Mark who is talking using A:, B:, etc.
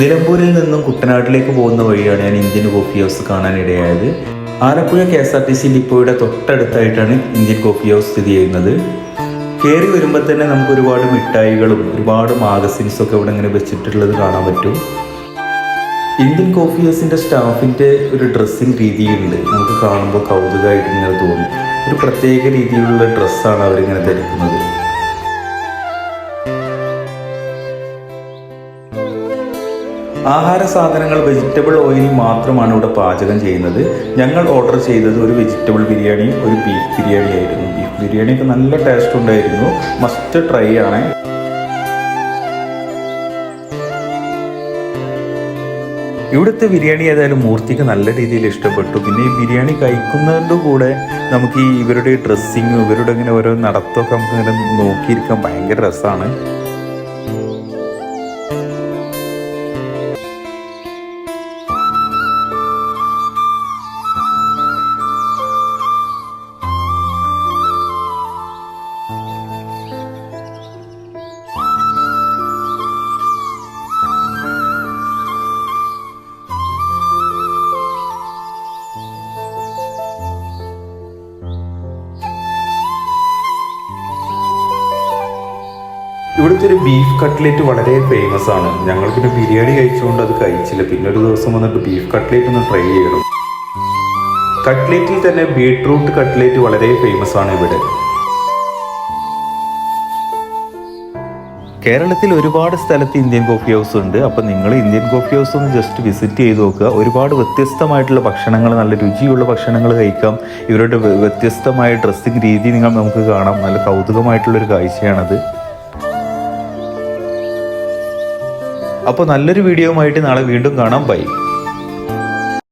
A: നിലമ്പൂരിൽ നിന്നും കുട്ടനാട്ടിലേക്ക് പോകുന്ന വഴിയാണ് ഞാൻ Indian coffee house കാണാനിടയായത്. Alappuzha K S R T C ഡിപ്പോയുടെ തൊട്ടടുത്തായിട്ടാണ് ഇന്ത്യൻ കോഫി ഹൗസ് സ്ഥിതി ചെയ്യുന്നത്. കയറി വരുമ്പോൾ തന്നെ നമുക്ക് ഒരുപാട് മിഠായികളും ഒരുപാട് മാഗസിൻസും ഒക്കെ ഇവിടെ ഇങ്ങനെ വെച്ചിട്ടുള്ളത് കാണാൻ പറ്റും. ഇന്ത്യൻ കോഫി ഹൗസിന്റെ സ്റ്റാഫിന്റെ ഒരു ഡ്രസ്സിങ് രീതിയുണ്ട്. നമുക്ക് കാണുമ്പോൾ കൗതുകമായിട്ട് ഇങ്ങനെ തോന്നും. ഒരു പ്രത്യേക രീതിയിലുള്ള ഡ്രസ്സാണ് അവരിങ്ങനെ ധരിക്കുന്നത്. ആഹാര സാധനങ്ങൾ വെജിറ്റബിൾ ഓയിൽ മാത്രമാണ് ഇവിടെ പാചകം ചെയ്യുന്നത്. ഞങ്ങൾ ഓർഡർ ചെയ്തത് ഒരു വെജിറ്റബിൾ ബിരിയാണി ഒരു ബീഫ് ബിരിയാണി ആയിരുന്നു. ബീഫ് ബിരിയാണിയൊക്കെ നല്ല ടേസ്റ്റ് ഉണ്ടായിരുന്നു. മസ്റ്റ് ട്രൈ ആണ്. ഇവിടുത്തെ ബിരിയാണി ഏതായാലും മൂർത്തിക്ക് നല്ല രീതിയിൽ ഇഷ്ടപ്പെട്ടു. പിന്നെ ഈ ബിരിയാണി കഴിക്കുന്നതിന്റെ കൂടെ നമുക്ക് ഈ ഇവരുടെ ഡ്രസ്സിങ്ങും ഇവരുടെ ഇങ്ങനെ ഓരോ നടത്തമൊക്കെ നമുക്ക് ഇങ്ങനെ നോക്കിയിരിക്കാൻ ഭയങ്കര രസമാണ്. ഇവിടുത്തെ ഒരു ബീഫ് കട്ട്ലേറ്റ് വളരെ ഫേമസ് ആണ്. ഞങ്ങൾ പിന്നെ ബിരിയാണി കഴിച്ചുകൊണ്ട് അത് കഴിച്ചില്ല. പിന്നെ ഒരു ദിവസം വന്നിട്ട് ബീഫ് കട്ട്ലേറ്റ് ഒന്ന് ട്രൈ ചെയ്യണം. കട്ട്ലേറ്റിൽ തന്നെ ബീട്രൂട്ട് കട്ട്ലേറ്റ് വളരെ ഫേമസ് ആണ് ഇവിടെ. കേരളത്തിൽ ഒരുപാട് സ്ഥലത്ത് ഇന്ത്യൻ കോഫി ഹൗസ് ഉണ്ട്. അപ്പം നിങ്ങൾ ഇന്ത്യൻ കോഫി ഹൗസ് ഒന്ന് ജസ്റ്റ് വിസിറ്റ് ചെയ്ത് നോക്കുക. ഒരുപാട് വ്യത്യസ്തമായിട്ടുള്ള ഭക്ഷണങ്ങൾ നല്ല രുചിയുള്ള ഭക്ഷണങ്ങൾ കഴിക്കാം. ഇവരുടെ വ്യത്യസ്തമായ ഡ്രസ്സിങ് രീതി നിങ്ങൾ നമുക്ക് കാണാം. നല്ല കൗതുകമായിട്ടുള്ളൊരു കാഴ്ചയാണത്. അപ്പോൾ നല്ലൊരു വീഡിയോയുമായിട്ട് നാളെ വീണ്ടും കാണാം. ബൈ.